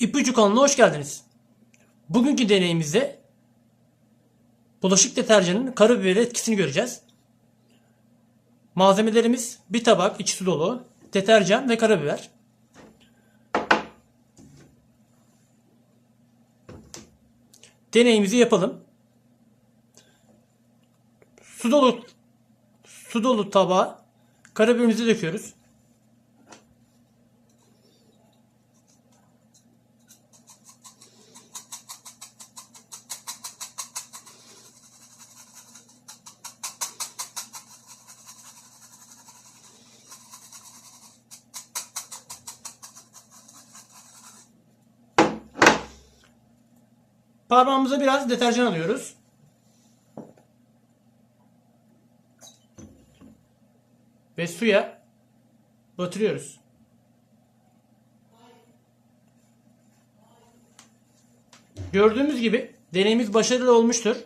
İpucu kanalına hoş geldiniz. Bugünkü deneyimizde bulaşık deterjanının karabiberi etkisini göreceğiz. Malzemelerimiz bir tabak içi su dolu, deterjan ve karabiber. Deneyimizi yapalım. Su dolu su dolu tabağa karabiberimizi döküyoruz. Parmağımıza biraz deterjan alıyoruz. Ve suya batırıyoruz. Gördüğümüz gibi deneyimiz başarılı olmuştur.